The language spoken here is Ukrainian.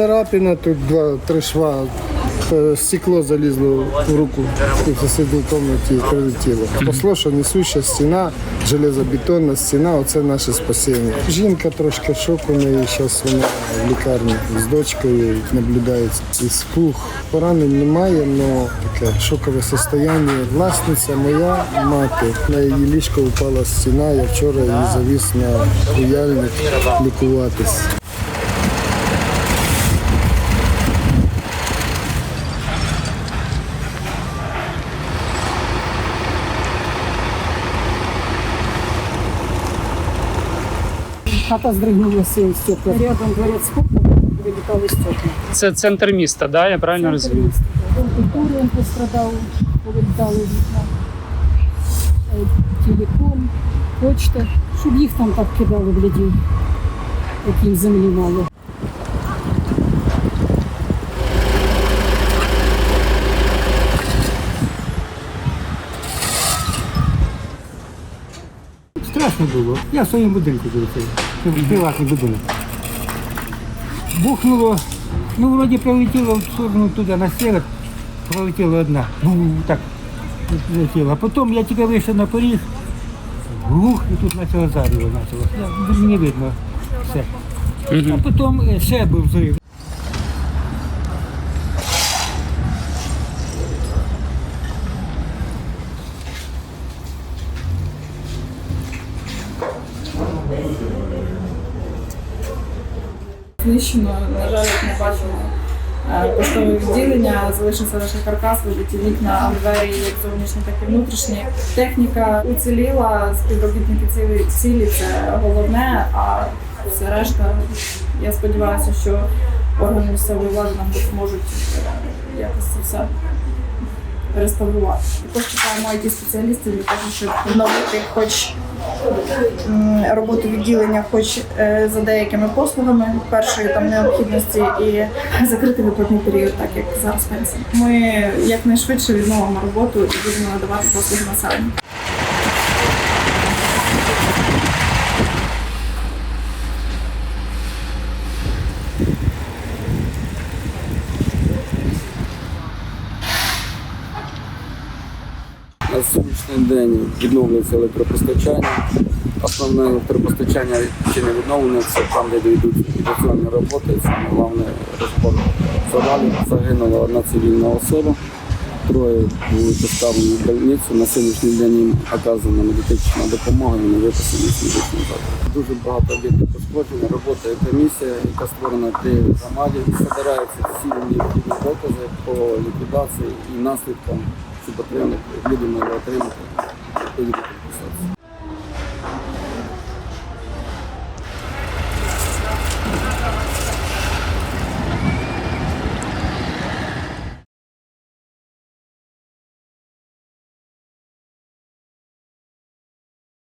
царапина, тут два-три шва. Е, Стекло залізло в руку і в сусідній кімнаті прилетіло. Спасло, що несуща стіна, железобетонна стіна оце наше спасіння. Жінка трошки у неї зараз вона в лікарні з дочкою наблюдається. І спух поранень немає, але таке шокове состояння. Власниця моя мати, на її ліжко упала стіна. Я вчора її завіз на уяльник лікуватись. Хата здригнулася і стекла. Рядом дворец спорту вилітали стекла. Це центр міста, да? Я правильно розумію? Дом культури він пострадав, повилітали вікна. Е, Телеком, почта. Щоб їх там так кидали в людей, яким землі мало. Страшно було. Я в своєму будинку жив. Цей. Це приватний будинок. Бухнуло, ну вроді прилетіло в сторону туди на север, пролетіла одна. Бу, так летіла. А потім я тільки вийшов на поріг, гух, і тут почало зарево почало. Не видно все. А потім е, ще був взрив. Знищено. На жаль, як ми бачимо, е, поштове відділення, залишився лише каркас, вибиті вікна, двері, як зовнішні, так і внутрішні. Техніка уціліла, співробітники цілі, цілі це головне, а все решта, я сподіваюся, що органи місцевої влади нам допоможуть е, якось це все реставрувати. Також чекаємо it спеціалістів для того, щоб відновити хоч роботу відділення, хоч е, за деякими послугами першої там необхідності і закрити виплатний період, так як зараз пенсія. Ми якнайшвидше відновимо роботу і будемо надавати послуги населенню. На сьогоднішній день відновлюється електропостачання. Основне електропостачання ще не відновлене, це там, де йдуть ідеальні роботи. Саме головне розбор завалів. Загинула одна цивільна особа. Троє були доставлені в больницю. На сьогоднішній день їм оказана медична допомога і вони виписані з медичного закладу. Дуже багато об'єктів пошкоджень. Робота комісія, яка створена при громаді. Збираються всі необхідні докази по ліквідації і наслідкам, отримати люди могли отримати.